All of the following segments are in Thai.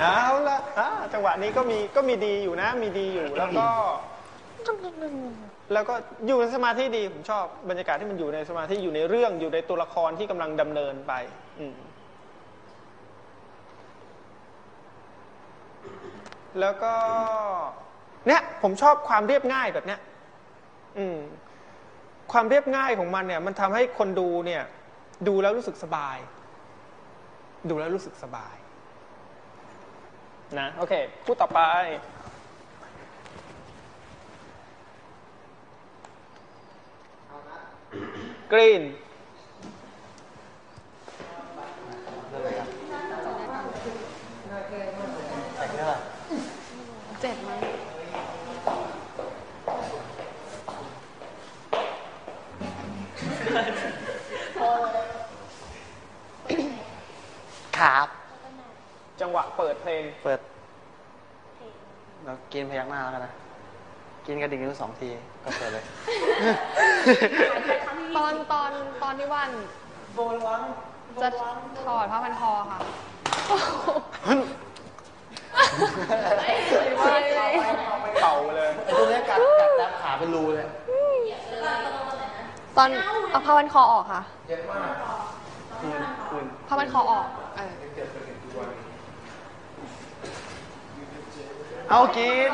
เอาละอ่าจังหวะนี้ก็มีก็มีดีอยู่นะ มีดีอยู่แล้วก็ แล้วก็อยู่ในสมาธิดีผมชอบบรรยากาศที่มันอยู่ในสมาธิอยู่ในเรื่องอยู่ในตัวละครที่กำลังดำเนินไป อืม แล้วก็ เนี่ย ผมชอบความเรียบง่ายแบบเนี้ย อืม ความเรียบง่ายของมันเนี่ย มันทำให้คนดูเนี่ย ดูแล้วรู้สึกสบาย ดูแล้วรู้สึกสบาย นะ โอเคพูดต่อไป กรีน เปิดเพลง เปิดเรากินพยักหน้าแล้วกันนะ กินกระดิ่งนิ้วสองที ก็เปิดเลย ตอนตอนตอนที่วันจะถอดผ้าพันคอค่ะไม่เลยเป่าเลยไอ้ตัวเนี้ยกัดกัดแต้มขาเป็นรูเลย ตอนเอาผ้าพันคอออกค่ะคืนคืนผ้าพันคอออก เออ เอากิน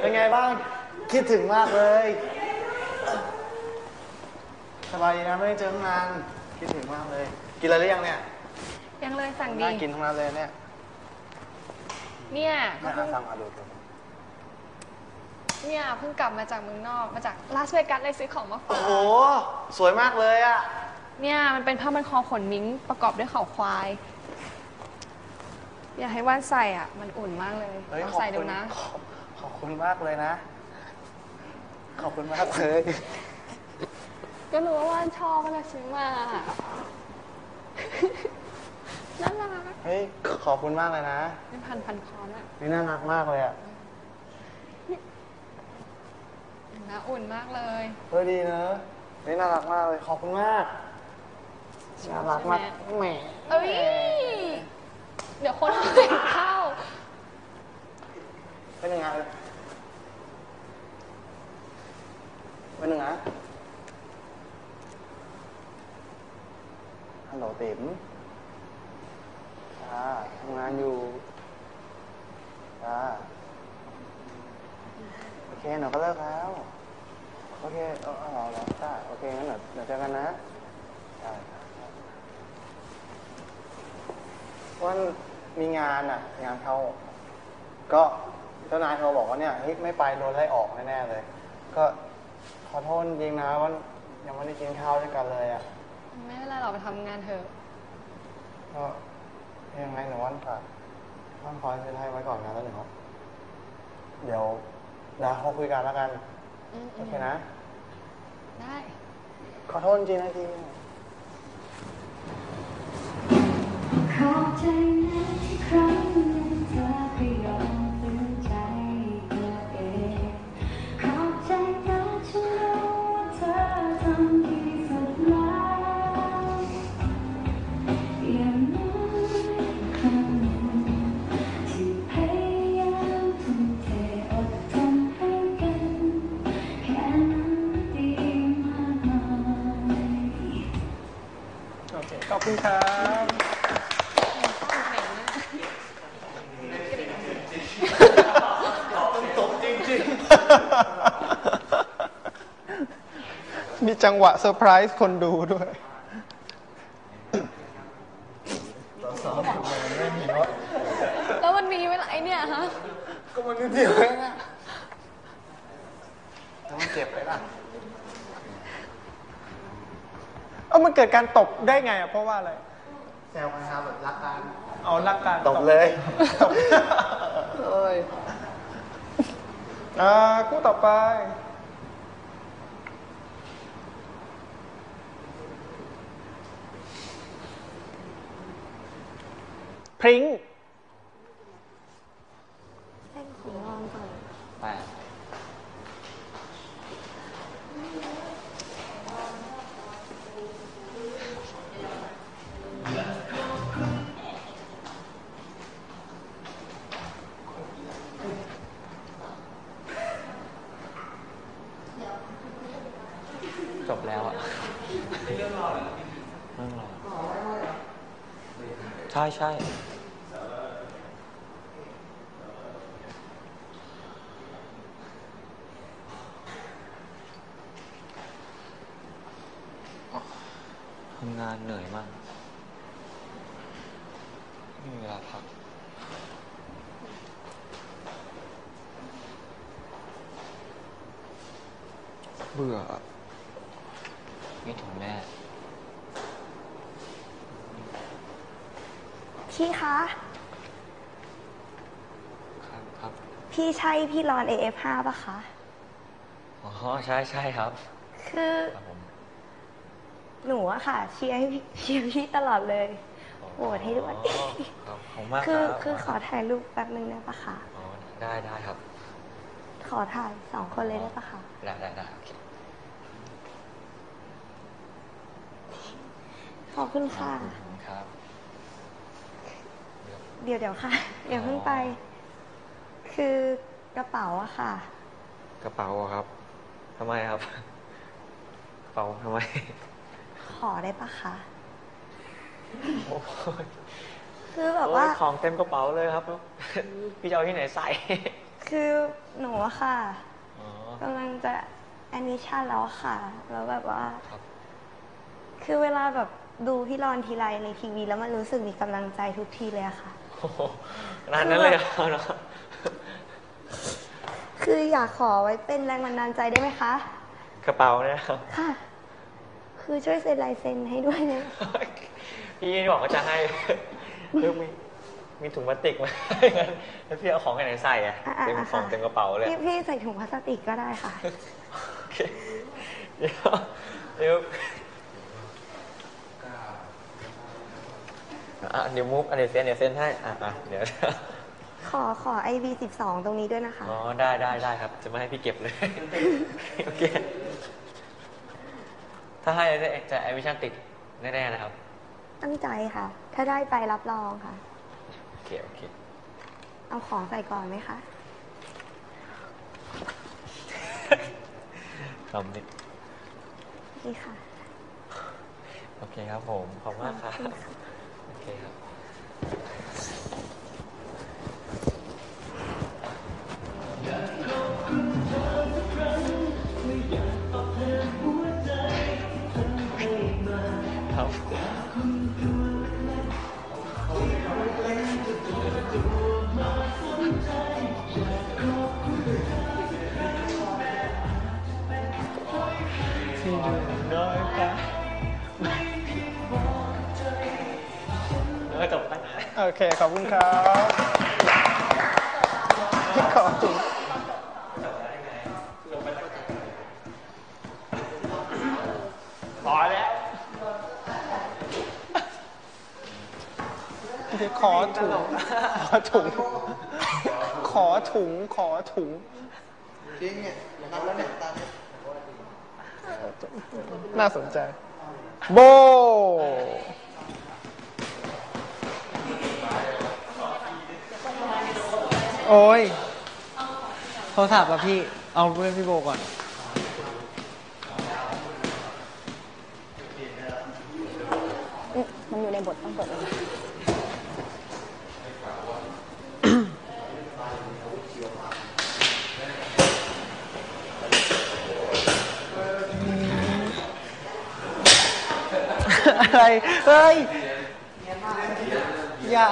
เป็นไงบ้าง คิดถึงมากเลย สบายดีนะไม่ได้เจอตั้งนาน คิดถึงมากเลย กินอะไรหรือยังเนี่ยยังเลยสั่งดี น่ากินทั้งนั้นเลยเนี่ยเนี่ยก็น่าเพิ่งสั่งมาดูดูเนี่ยเพิ่งกลับมาจากเมืองนอก มาจากลาสเวกัสเลยซื้อของมาฝาโอ้กโห สวยมากเลยอะเนี่ยมันเป็นผ้าพันคอขนมิ้งประกอบด้วยเขาควาย อยากให้ว่านใส่อะ มันอุ่นมากเลยเฮ้ยลองขอบใส่ดูคุณนะ ขอบขอบคุณมากเลยนะ ขอบคุณมากเลย ก็รู้ว่าว่านชอบก็เลยซื้อมา น่ารักเฮ้ย ขอบคุณมากเลยนะเป็นพันพันคอน่ะนี่น่ารักมากเลยอะนะอุ่นมากเลยเฮ้ยดีเนอะนี่น่ารักมากเลย ขอบคุณมาก น่ารักมากแหม เอ้ย เดี๋ยวคนเห็นเข้า เป็นยังไงเป็นยังไงฮัลโหลติ๋มจ้าทำงานอยู่จ้าโอเคหนูก็เลิกแล้ว โอเค เออเอาเหรอเหรอจ้าโอเคงั้นเดี๋ยวเดี๋ยวเจอกันนะได้ครับ วันมีงานอะ งานเข้าก็เจ้านายโทรบอกว่าเนี่ยเฮ้ยไม่ไปโดนไล่ออกแน่ๆเลย ก็ขอโทษจริงนะว่ายังไม่ได้กินข้าวด้วยกันเลยอะไม่เป็นไรเราไปทำงานเถอะ ก็ยังไงหนูวันฝากว่านคอยซื้อให้ไว้ก่อนนะแล้วเดี๋ยวเดี๋ยวเดี๋ยวเขาคุยกันแล้วกันอืมโอเคนะ ได้ ขอโทษจริงๆนะที ขอบใจนะที่ครั้งหนึ่งเธอก็ยอมฝืนใจตัวเองขอบใจนะที่รู้ว่าเธอทำดีสุดแล้วอย่างน้อยครั้งหนึ่งที่พยายามทุ่มเทอดทนให้กันแค่นั้นดีมากมาย โอเค ขอบคุณครับ มีจังหวะเซอร์ไพรส์คนดูด้วยแล้วมันมีเวลาไอเนี่ยฮะ ก็มันนิดเดียวเองอะแล้วมันเจ็บไหมล่ะเอ้ามันเกิดการตบได้ไงอะ เพราะว่าอะไร แซวกันครับแบบรักกันเอารักกันตบเลยตบเอ้ยอ่าคู่ต่อไป ริง้งแล้วอะใช่ใช่ ทำงานเหนื่อยมากไม่มีเวลาพักเบื่อไม่ถึงแม่ พี่คะ ครับครับ พี่ใช่พี่รอน AF5 ปะคะ อ๋อ ใช่ใช่ครับ คือ ครับผม หนูอะค่ะ เชียร์ให้พี่เชียร์พี่ตลอดเลย โหวตให้ด้วย อ๋อครับขอบคุณมากคือรับคือขอถ่ายรูปแป๊บนึงได้ปะคะอ๋อได้ได้ครับขอถ่ายสองคนเลยได้ปะคะได้ได้ได้โอเคขอบคุณค่ะ ขอบคุณครับ เดี๋ยวเดี๋ยวค่ะอย่าเพิ่งไป คือกระเป๋าอะค่ะ กระเป๋าอะครับทำไมครับ กระเป๋าทำไม ขอได้ปะคะโอ้ยคือแบบว่า โอ้ยของเต็มกระเป๋าเลยครับ พี่จะเอาที่ไหนใส่ คือหนูอะค่ะอ๋อ กำลังจะแอนิชั่นแล้วอะค่ะ แล้วแบบว่า ครับ คือเวลาแบบดูพี่รอนทีไรในทีวี แล้วมันรู้สึกมีกำลังใจทุกทีเลยอะค่ะ โอ้โหขนาดนั้นเลยเหรอเนาะคืออยากขอไว้เป็นแรงบันดาลใจได้ไหมคะ กระเป๋าเนี่ยครับ ค่ะ คือช่วยเซ็นลายเซ็นให้ด้วยนะ พี่บอกว่าจะให้เรื่องมีมีถุงพลาสติกไหมงั้นแล้วพี่เอาของไปไหนใส่อะอะอะเต็มอะของเต็มกระเป๋าเลยพี่พี่ใส่ถุงพลาสติกก็ได้ค่ะ โอเคเดี๋ยวเดี๋ยวอะเดี๋ยวมุกอันเดี๋ยวเซ็นเดี๋ยวเซ็นให้อะอะเดี๋ยว ขอขอ IV 12ตรงนี้ด้วยนะคะ อ๋อ ได้ได้ได้ครับ จะไม่ให้พี่เก็บเลย โอเค ถ้าให้จะจะแอดมิชั่นติดแน่ๆนะครับ ตั้งใจค่ะ ถ้าได้ไปรับรองค่ะ โอเค โอเค เอาของใส่ก่อนไหมคะคำนี้นี่ค่ะ โอเคครับผม ขอบคุณมากครับ โอเคครับครับ ที่ดูน้อยไปเออจบตั้งนานโอเค ขอบคุณครับ ขอบคุณพอแล้วเดี๋ยวขอถุง ขอถุง ขอถุง ขอถุง จริงเนี่ยนับแล้วเนี่ยตาเน่าสนใจ โบ โอ้ย โทรศัพท์อะพี่ เอาเพื่อนพี่โบก่อน มันอยู่ในบทต้องเปิดเลย อะไร เฮ้ย อย่า